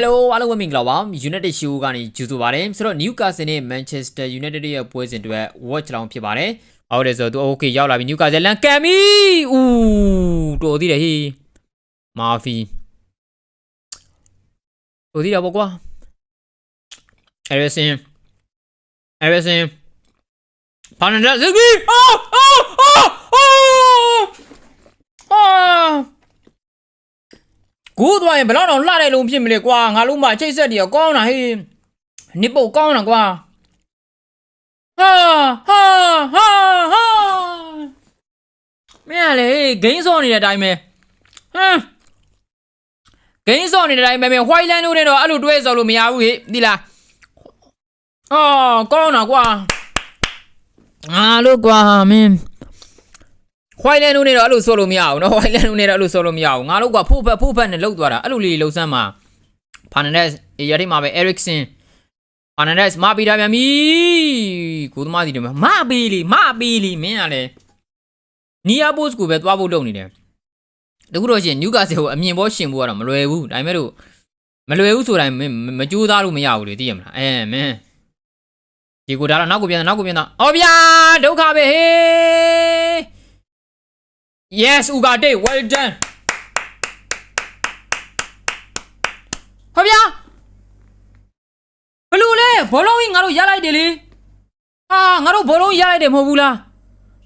Hello အားလုံးပဲမင်္ဂလာပါ United Show ကနေကြိုဆိုပါရစေဆိုတော့ Newcastle နဲ့ Manchester United ရဲ့ပွဲစဉ်တွေ watch လောင်းဖြစ်ပါတယ်ဟုတ်တယ်ဆိုတော့သူ okay ရောက်လာပြီ Newcastle လန်ကန်ပြီဦးတော်သေးတယ်ဟေးမာဖီတော်သေးတယ်ပေါ့ကွာ Harrison Harrison ဖန်ဒက်ဇဂီအာအာအာအာ ကိုးသွားရင်ဘယ်တော့တော့လှတဲ့လုံးဖြစ်မလဲကွာငါလုံးမအချိတ်ဆက်တည်းကောင်းတာဟေးနစ်ပုတ်ကောင်းတာကွာဟာဟာဟာဟာမင်းကလေဂိမ်းစောနေတဲ့အတိုင်းပဲဟမ်ဂိမ်းစောနေတဲ့အတိုင်းပဲမင်းဟွိုင်းလန်တို့နဲ့တော့အဲ့လိုတွဲစောလို့မရဘူးဟေ့ဒီလားအော်ကောင်းတာကွာငါလို့ကွာမင်း ဝိုင်လန်နိုးနေတော့အဲ့လိုဆိုလို့မရဘူးနော်ဝိုင်လန်နိုးနေတော့အဲ့လိုဆိုလို့မရဘူးငါတို့ကဖို့ဖက်ဖို့ဖက်နဲ့လှုပ်သွားတာအဲ့လိုလေးလှုပ်ဆမ်းမှာဖာနန်ဒက်ရတိမှာပဲအရစ်ဆင်ဖာနန်ဒက်မပီတာပြန်ပြီကိုသမားစီတယ်မပီလီမပီလီမင်းကလည်းနီယာပို့စ်ကိုပဲသွားဖို့လုပ်နေတယ်တခုတော့ရှင်ညူကာဆယ်ကိုအမြင်ပေါ်ရှင်ဖို့ကတော့မလွယ်ဘူးဒါပေမဲ့လို့မလွယ်ဘူးဆိုတိုင်းမကြိုးစားလို့မရဘူးလေသိရမလားအဲမင်းဒီကိုဒါတော့နောက်ကိုပြန်နောက်ကိုပြန်တော့အော်ဗျာဒုက္ခပဲဟေး Yes, Ugarte, well done. ဟောဗျာဘလို့လဲဘောလုံးကြီးငါတို့ရလိုက်တယ်လေဟာငါတို့ဘောလုံးရလိုက်တယ်မဟုတ်ဘူးလား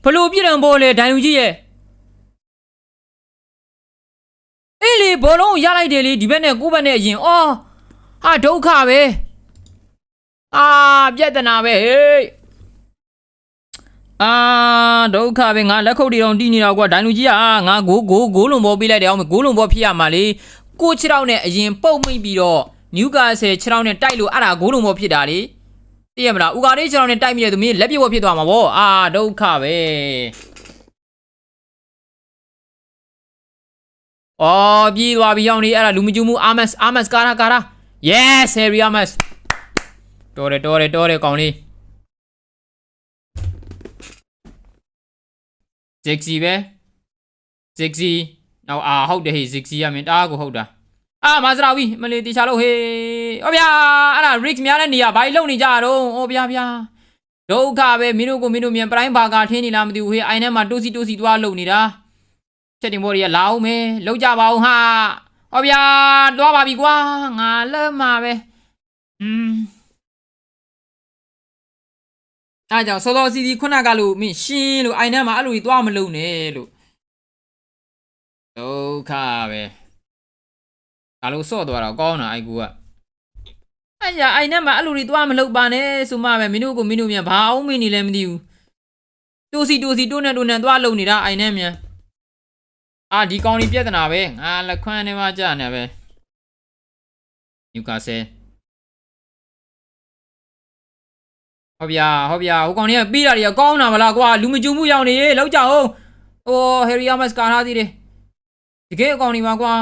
ဘလို့ပြည့်တယ်ဘောလေဒိုင်လူကြီးရဲ့အေးလေဘောလုံးရလိုက်တယ်လေဒီဘက်နဲ့ကိုယ့်ဘက်နဲ့အရင်အော်ဟာဒုက္ခပဲအာပြဿနာပဲဟေး အာဒုက္ခပဲငါလက်ခုပ်တီတော့တီးနေတာကွာဒိုင်လူကြီးကငါဂိုးဂိုးဂိုးလုံးဘောပေးလိုက်တယ်အောင်ဂိုးလုံးဘောဖြစ်ရမှာလေကိုခြေထောက်နဲ့အရင်ပုတ်မိတ်ပြီးတော့နျူကာဆယ်ခြေထောက်နဲ့တိုက်လို့အဲ့ဒါဂိုးလုံးဘောဖြစ်တာလေသိရမလားဥကာလေးခြေထောက်နဲ့တိုက်မိတဲ့သူမင်းလက်ပြတ်ဘောဖြစ်သွားမှာဗောအာဒုက္ခပဲအော်ပြေးသွားပြီရောက်နေအဲ့ဒါလူမကျူမှုအာမတ်အာမတ်ကာရာကာရာ yes harry amas တော်တယ်တော်တယ်တော်တယ်ကောင်လေး Zixi ပဲ Zixi နောက်အာဟုတ်တယ်ဟေး Zixi ရမင်းတအားကိုဟုတ်တာအာမစရာဝီမလေးတေချာလို့ဟေးဩဗျာအဲ့ဒါ Rick များတဲ့နေရာဘာကြီးလုံနေကြတော့ဩဗျာဗျာဒုက္ခပဲမင်းတို့ကိုမင်းတို့မြန်ပရိုင်းဘာကာထင်းနေလားမသိဘူးဟေးအိုင်ထဲမှာတိုးစီတိုးစီသွားလုံနေတာချက်တင်ဘော်တွေကလာအောင်မယ်လုံကြပါအောင်ဟာဩဗျာသွားပါပြီကွာငါလက်မှာပဲอืม အားကြောင့်စောစောစီစီခုနကလို့မင်းရှင်းလို့အိုင်ထဲမှာအဲ့လိုကြီးသွားမလုံနဲ့လို့ဒုက္ခပဲဒါလို့စော့သွားတော့ကောင်းတာအိုက်ကူကအဲ့ရအိုင်ထဲမှာအဲ့လိုကြီးသွားမလုံပါနဲ့ဆိုမှပဲမင်းတို့ကိုမင်းတို့မြန်ဘာအောင်မင်းနေလဲမသိဘူးတိုးစီတိုးစီတိုးနဲ့တိုးနဲ့သွားလုံနေတာအိုင်ထဲမြန်အာဒီကောင်းကြီးပြဿနာပဲငါလက်ခွမ်းထဲမှာကြာနေပဲနျူကာဆယ် ဟောဗျာဟောဗျာဟိုကောင်တွေကပြီးတာတွေကကောင်းတာမလားကွာလူမကြုံမှုရောက်နေရေလောက်ကြအောင်ဟိုဟယ်ရီယာမတ်ကာထားသေးတယ်တကယ်အကောင်တွေပါကွာ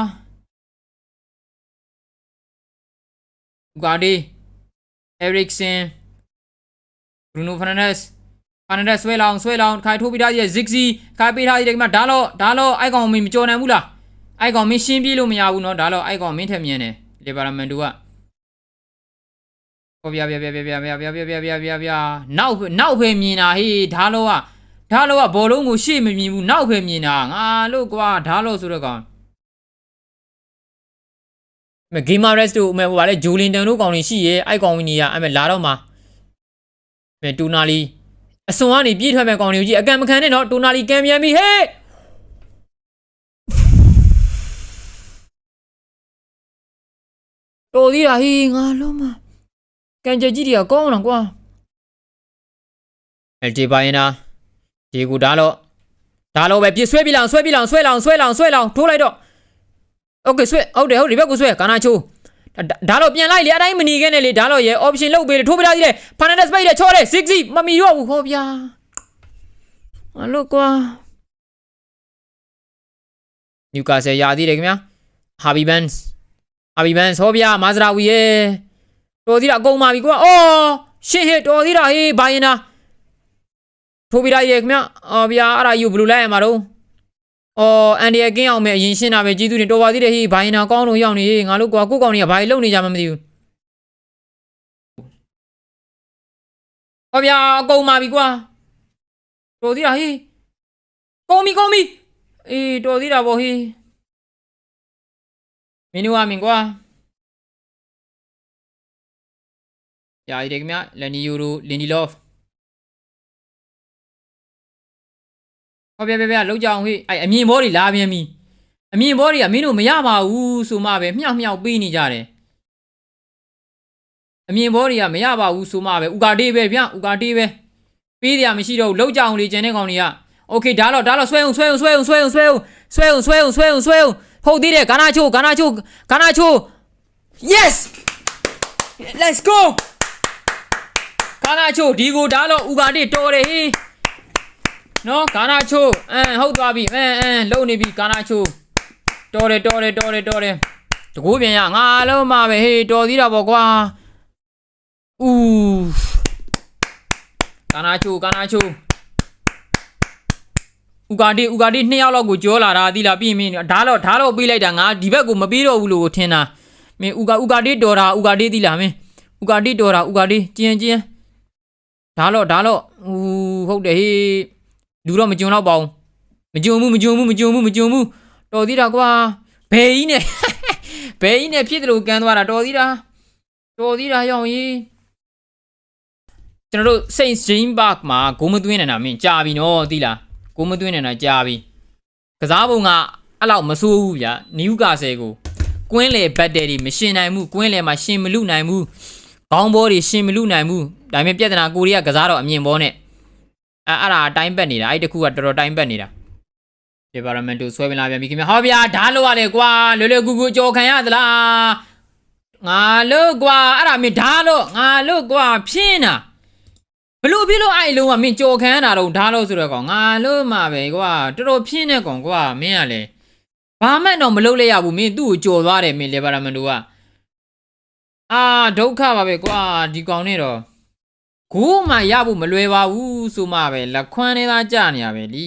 ဂါဒီအရစ်ဆန်ဘရူနိုဖာနန်ဒက်စ်ဖာနန်ဒက်ဆွဲလောင်ဆွဲလောင်ခိုင်ထိုးပြီးသားရဲ့ဇစ်စီခိုင်ပေးထားတဲ့ဒီမှာဒါတော့ဒါတော့အိုက်ကောင်မင်းမကြော်နိုင်ဘူးလားအိုက်ကောင်မင်းရှင်းပြေးလို့မရဘူးเนาะဒါတော့အိုက်ကောင်မင်းထက်မြင်တယ်လီဗာမန်တူက ဟောဗျာဗျာဗျာဗျာဗျာဗျာဗျာဗျာဗျာဗျာဗျာဗျာနောက်နောက်ပဲမြင်တာဟေးဓာလောကဓာလောကဘောလုံးကိုရှေ့မမြင်ဘူးနောက်ပဲမြင်တာငါလို့ကွာဓာလောဆိုတော့ကောင်မဂေမာရက်စ်တို့အမေဟိုဗာလေဂျိုလင်တန်တို့ကောင်တွေရှိရဲအိုက်ကောင်ဝင်နေရအဲ့မဲ့လာတော့မှာမဲတူနာလီအစွန်ကနေပြေးထွက်မဲ့ကောင်တွေကိုကြည့်အကံမခံနဲ့တော့တူနာလီကံမြန်ပြီဟေးတော်သေးတာဟေးငါလုံးမ ကန်ကြကြီးတွေကကောင်းတော့ကွာအဲဒီပိုင်းနာဒီကူဒါတော့ဒါတော့ပဲပြဆွဲပြလောင်ဆွဲပြလောင်ဆွဲလောင်ဆွဲလောင်ဆွဲလောင်ထိုးလိုက်တော့โอเคဆွဲဟုတ်တယ်ဟုတ်ဒီဘက်ကိုဆွဲကာနာချိုးဒါတော့ပြန်လိုက်လေအတိုင်းမနေခဲ့နဲ့လေဒါတော့ရဲ့ option လုတ်ပေးတယ်ထိုးပြလိုက်သေးတယ် Fernandez ပိတ်တယ်ချောတယ်60မမီတော့ဘူးဟောဗျာအလို့ကွာနျူကာဆယ်ရာသေးတယ်ခင်ဗျာဟာဘီဘန်စ်ဟာဘီဘန်စ်ဟောဗျာမာဇရာဝီရဲ့ တော်သေးတာအကုန်ပါပြီကွာအော်ရှင်းဟစ်တော်သေးတာဟေးဘိုင်းနာထိုးပြလိုက်ရဲ့ခင်ဗျအော်ဗျာအဲ့ဒါယူဘလူးလိုက်ရမှာတော့အော်အန်ဒီရဲ့ကင်းအောင်မဲ့အရင်ရှင်းတာပဲကျေးဇူးတင်တော်ပါသေးတယ်ဟေးဘိုင်းနာကောင်းလို့ရောက်နေဟေးငါတို့ကွာကိုကောင်တွေကဘာလို့လုံနေကြမှမသိဘူးဟောဗျာအကုန်ပါပြီကွာတော်သေးတာဟေးကုန်ပြီကုန်ပြီအေးတော်သေးတာဗောဟေးမင်းတို့ကမင်းကွာ ရာဒီတယ်ခင်ဗျလန်နီယိုရိုလင်ဒီလော့ဖ်ဟောဗျာဗျာဗျာလောက်ကြအောင်ဟေးအဲ့အမြင်ဘောတွေလာပြန်ပြီအမြင်ဘောတွေကမင်းတို့မရပါဘူးဆိုမှပဲမြောက်မြောက်ပေးနေကြတယ်အမြင်ဘောတွေကမရပါဘူးဆိုမှပဲဥကာတေးပဲဗျဥကာတေးပဲပေးတယ်မရှိတော့ဘူးလောက်ကြအောင်လေကျန်တဲ့ကောင်တွေကโอเคဒါတော့ဒါတော့ဆွဲအောင်ဆွဲအောင်ဆွဲအောင်ဆွဲအောင်ဆွဲအောင်ဆွဲအောင်ဆွဲအောင်ဆွဲအောင်ဆွဲအောင်ဟုတ်သေးတယ်ဂါနာချိုဂါနာချိုဂါနာချို yes let's go ဂါ နာချိုဒီကိုဒါတော့ဥကာတေးတော်တယ်ဟေးနော်ဂါနာချိုအမ်ဟုတ်သွားပြီအမ်အမ်လုံနေပြီဂါနာချိုတော်တယ်တော်တယ်တော်တယ်တော်တယ်တကူပြန်ရငါလုံးမပဲဟေးတော်သေးတာပေါ့ကွာဦးဂါနာချိုဂါနာချိုဥကာတီဥကာတီနှစ်ယောက်လောက်ကိုကြောလာတာသီလားပြီးမင်းဓာတ်တော့ဓာတ်တော့ပြီးလိုက်တာငါဒီဘက်ကိုမပြီးတော့ဘူးလို့ထင်တာမင်းဥကာဥကာတီတော်တာဥကာတီသီလားမင်းဥကာတီတော်တာဥကာတီကျင်းကျင်း ဓာတ်တော့ဓာတ်တော့ဦးဟုတ်တယ်ဟေးလူတော့မကြုံတော့ပါဘူးမကြုံဘူးမကြုံဘူးမကြုံဘူးမကြုံဘူးတော်သေးတာကွာဘယ်ကြီးနဲ့ဘယ်ကြီးနဲ့ဖြစ်တယ်လို့ကန်သွားတာတော်သေးတာတော်သေးတာရောင်ကြီးကျွန်တော်တို့ Saint James Park မှာဂိုးမသွင်းနေတာမင်းကြာပြီနော်သိလားဂိုးမသွင်းနေတာကြာပြီကစားပုံကအဲ့လောက်မဆိုးဘူးဗျာနယူကာဆယ်ကိုကွင်းလေဘတ်တယ်တွေမရှင်နိုင်ဘူးကွင်းလေမှာရှင်မလူနိုင်ဘူးခေါင်းဘောတွေရှင်မလူနိုင်ဘူး ဒါပေမဲ့ပြဿနာကိုရီးယားကစားတော့အမြင်ဘောနဲ့အဲအဲ့ဒါအတိုင်းပတ်နေတာအဲ့တခုကတော်တော်တိုင်းပတ်နေတာ department ဆွဲပင်လာပြန်ပြီခင်ဗျဟောဗျာဓာတ်လို့ရလေကွာလွယ်လွယ်ကူကူကြော်ခံရသလားငါလို့ကွာအဲ့ဒါမင်းဓာတ်လို့ငါလို့ကွာဖြင်းတာဘလို့ဖြစ်လို့အဲ့လုံးကမင်းကြော်ခံရတာတော့ဓာတ်လို့ဆိုတော့ကောင်ငါလို့မှပဲကွာတော်တော်ဖြင်းနေကောင်ကွာမင်းကလေဘာမှတော့မလုပ်လိုက်ရဘူးမင်းသူ့ကိုကြော်သွားတယ်မင်း department ကအာဒုက္ခပါပဲကွာဒီကောင်နဲ့တော့ ကိုမှရဖို့မလွယ်ပါဘူးဆိုမှပဲလက်ခွန်းနေတာကြာနေရပဲလी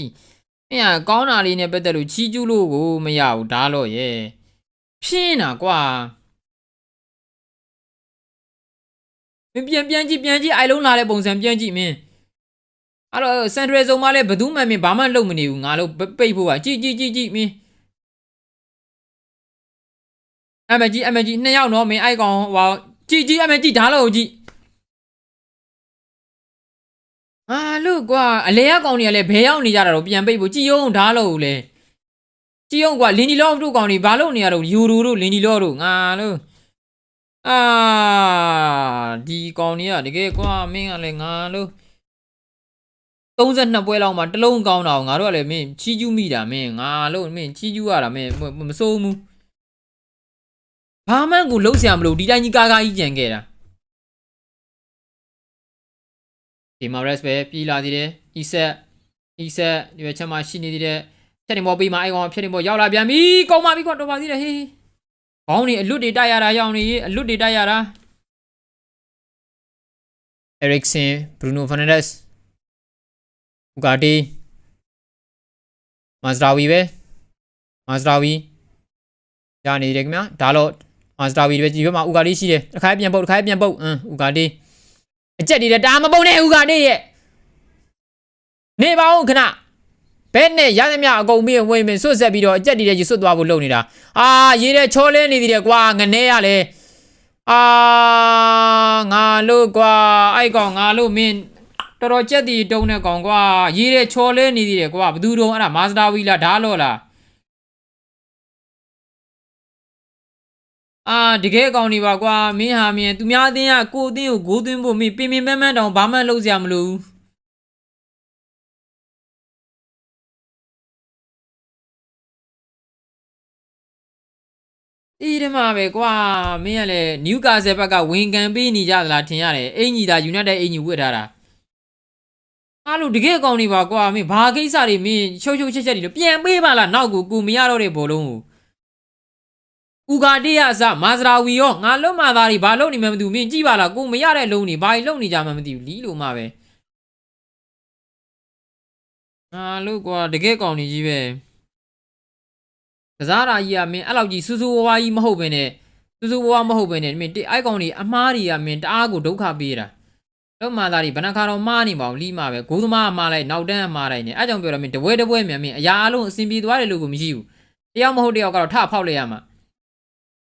အင်းကောင်းတာလေးနဲ့ပတ်သက်လို့ချီးကျူးလို့ကိုမရဘူးဒါတော့ရဲ့ဖြင်းတာကွာမင်းပြန်ပြန်ကြည့်ပြန်ကြည့်အိုင်လုံးလာတဲ့ပုံစံပြန်ကြည့်မင်းအဲ့တော့စန်ထရယ်ဇုံမှာလည်းဘယ်သူမှမင်းဘာမှလုပ်မနေဘူးငါတို့ပိတ်ဖို့ကကြည့်ကြည့်ကြည့်ကြည့်မင်းအမကြီးအမကြီးနှစ်ယောက်နော်မင်းအိုက်ကောင်ဟောကြည့်ကြည့်အမကြီးဓာတ်လို့ကြည့် အာလို့ကွာအလဲရကောင်တွေကလည်းဘဲရောက်နေကြတာတော့ပြန်ပိတ်ဖို့ကြည်ယုံဓာတ်လို့လေကြည်ယုံကွာလင်းဒီလော့တို့ကောင်တွေဘာလို့နေရတော့ယူရိုတို့လင်းဒီလော့တို့ငါလို့အာဒီကောင်တွေကတကယ်ကွာမင်းကလည်းငါလို့32ပွဲလောက်မှာတစ်လုံးကောင်းတာကိုငါတို့ကလည်းမင်းချီးကျူးမိတာမင်းငါလို့မင်းချီးကျူးရတာမင်းမစိုးဘူးဘာမှန်းကိုလုံးဆရာမလို့ဒီတိုင်းကြီးကားကားကြီးကြံခဲ့တာ ဒီမှာ rest ပဲပြည်လာသေးတယ် e-set e-set ဒီဘက်ချက်မှာရှိနေသေးတယ်ဖြတ်နေမောပြီးမှအဲကောင်ဖြတ်နေမောရောက်လာပြန်ပြီကောင်းပါပြီကွာတော်ပါသေးတယ်ဟေးဘောင်းနေအလွတ်တွေတိုက်ရတာရောက်နေအလွတ်တွေတိုက်ရတာ Eriksen Bruno Fernandes Ugarte Mazraoui ပဲ Mazraoui ရနေတယ်ခင်ဗျာဒါတော့ Mazraoui ပဲဒီဘက်မှာ Ugarte ရှိတယ်တစ်ခါပြန်ပုတ်တစ်ခါပြန်ပုတ်အင်း Ugarte အကြက်တွေလည်းဒါမပုံနဲ့ဦးကနေရဲ့နေပါဦးခဏဘဲနဲ့ရသမျှအကုန်ပြီးဝင်ဝင်ဆွတ်ဆက်ပြီးတော့အကြက်တွေလည်းယူဆွတ်သွားဖို့လုပ်နေတာအာရေးတဲ့ချောလဲနေသေးတယ်ကွာငနေရလဲအာငါလို့ကွာအဲ့ကောင်ငါလို့မင်းတော်တော်ကြက်တီတုံးတဲ့ကောင်ကွာရေးတဲ့ချောလဲနေသေးတယ်ကွာဘသူတုံးအဲ့ဒါမာစတာဝီလားဓာလော့လား အာတကယ်ကောင်းနေပါကွာမင်းဟာမင်းသူများအသင်းကကိုအသင်းကိုဂိုးသွင်းဖို့မင်းပင်ပင်ပန်းပန်းတောင်ဘာမှလုပ်စရာမလိုဘူးဒီတမပဲကွာမင်းကလည်းနယူကာဆယ်ဘက်ကဝင်ကန်ပေးနေကြသလားထင်ရတယ်အင်ကြီးသာယူနိုက်တက်အင်ကြီးဝတ်ထားတာအားလို့တကယ်ကောင်းနေပါကွာမင်းဘာကိစ္စတွေမင်းရှုပ်ရှုပ်ချက်ချက်တွေလို့ပြန်ပေးပါလားနောက်ကိုကူမရတော့တဲ့ဘောလုံးကို ဥကာတေးရအစမာစရာဝီရောငါလုံးမသားတွေဘာလုံးနေမှမသိဘူးမင်းကြည့်ပါလားကိုမရတဲ့လုံးတွေဘာလုံးနေကြမှမသိဘူးလီးလို့မှပဲငါလို့ကွာတကယ်ကောင်းနေကြီးပဲစားတာကြီးကမင်းအဲ့လောက်ကြီးစူးစူးဝါးဝါးကြီးမဟုတ်ဘဲနဲ့စူးစူးဝါးဝါးမဟုတ်ဘဲနဲ့မင်းတိအိုက်ကောင်ကြီးအမားတွေကမင်းတအားကိုဒုက္ခပေးတာတော့မှသားတွေဘဏ္ဍခါတော်မားနေပါဘူးလီးမှာပဲဂိုးသမားအမားလိုက်နောက်တန်းအမားလိုက်နေအဲ့ကြောင့်ပြောတော့မင်းတပွဲတပွဲမြန်မင်းအရာအလုံးအစင်ပြေသွားတယ်လို့ကိုမရှိဘူးတယောက်မဟုတ်တယောက်ကတော့ထဖောက်လိုက်ရမှာ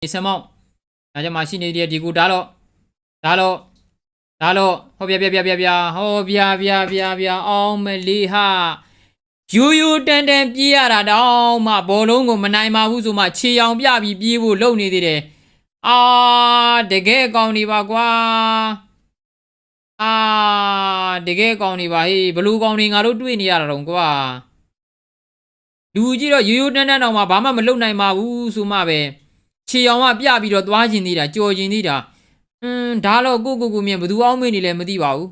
ဒီဆမောင်းဒါကြောင့်မှရှိနေတဲ့ဒီကူဒါတော့ဒါတော့ဒါတော့ဟောပြပြပြပြပြဟောပြပြပြပြအောင်မလီဟာယူယူတန်တန်ပြေးရတာတောင်းမှဘောလုံးကိုမနိုင်ပါဘူးဆိုမှခြေအောင်ပြပြီးပြေးဖို့လုပ်နေသေးတယ်အာတကယ်ကောင်းနေပါကွာအာတကယ်ကောင်းနေပါဟေးဘလူးကောင်းနေငါတို့တွေ့နေရတာတော့ကွာလူကြီးတော့ယူယူတန်တန်တော့မှဘာမှမလုပ်နိုင်ပါဘူးဆိုမှပဲ ခြေအောင်ကပြပြီးတော့သွားကျင်သေးတာကြော်ကျင်သေးတာอืมဒါတော့ကိုကိုကိုမြင်ဘသူအောင်မေးနေလဲမသိပါဘူး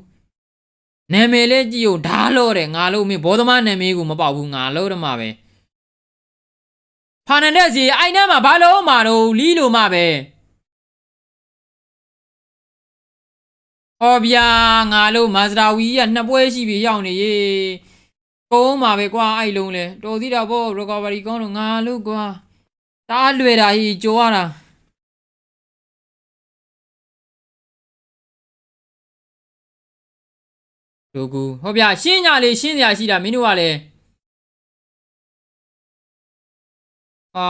နာမည်လဲကြည့်ဦးဓားလို့တဲ့ငါလို့မင်းဘောသမားနာမည်ကိုမပေါက်ဘူးငါလို့တော့မှပဲဖာနန်ဒက်စီအိုင်နမ်းမှာဘာလို့မှာတော့လီးလို့မှပဲဟောဗျာငါလို့မာစတာဝီကနှစ်ပွဲရှိပြီရောက်နေရေကုန်းမှာပဲကွာအဲ့လုံးလဲတော်သေးတာပေါ့ recovery ကောင်းတော့ငါလို့ကွာ တအားလွယ်တာကြီးကြောရတာဒိုကူဟောဗျာရှင်းကြလေရှင်းစရာရှိတာမင်းတို့ကလည်းအာ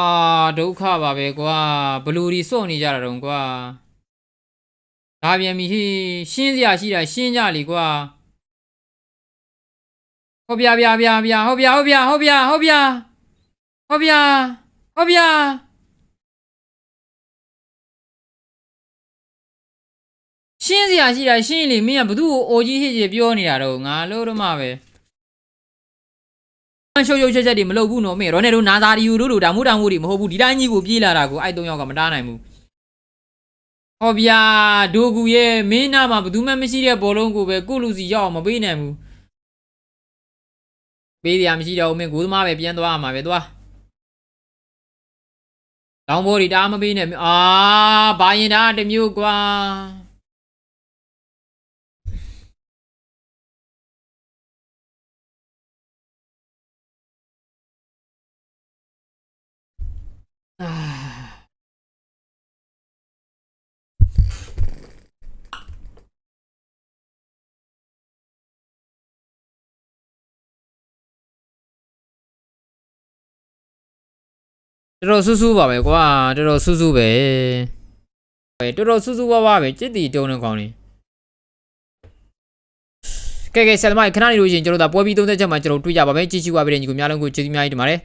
ဒုက္ခပါပဲကွာဘလူဒီစော့နေကြတာတော့ကွာဒါပြန်ပြီဟေးရှင်းစရာရှိတာရှင်းကြလေကွာဟောဗျာဗျာဗျာဗျာဟောဗျာဟောဗျာဟောဗျာဟောဗျာဟောဗျာ ဟောဗျာရှင်းစရာရှိတာရှင်းရင်လေမင်းကဘသူ့ကိုအိုကြီးဟစ်ကြီးပြောနေတာတော့ငါလို့တော့မှပဲရှုပ်ရှုပ်ချက်ချက်တွေမလုပ်ဘူးနော်မင်းရောနေတို့နာဇာရီယူတို့တို့ဒါမှုတောင်မှုတွေမဟုတ်ဘူးဒီတိုင်းကြီးကိုပြေးလာတာကိုအဲ့သုံးယောက်ကမတားနိုင်ဘူးဟောဗျာဒိုကူရဲ့မင်းနာမှာဘသူမှမရှိတဲ့ဘောလုံးကိုပဲကိုလူစီရောက်အောင်မပေးနိုင်ဘူးပေးရမရှိတော့ဘူးမင်းကိုသမားပဲပြန်သွားရမှာပဲသွား တောင်းဘော်ဒီတားမပေးနဲ့အာဘာရင်တာတစ်မျိုးကွာအာ တော်တော်ဆူဆူပါပဲကွာတော်တော်ဆူဆူပဲပဲတော်တော်ဆူဆူဝါးဝါးပဲจิตတီတုံးနေကောင်းနေကဲကဲဆယ်သမားခဏနေလို့ရှိရင်ကျွန်တော်တို့ဒါပွဲပြီးသုံးသက်ချက်မှာကျွန်တော်တို့တွေ့ကြပါမယ်ကြည့်ချူပါပြီညီကိုများလုံးကိုကျေးဇူးများကြီးတင်ပါတယ်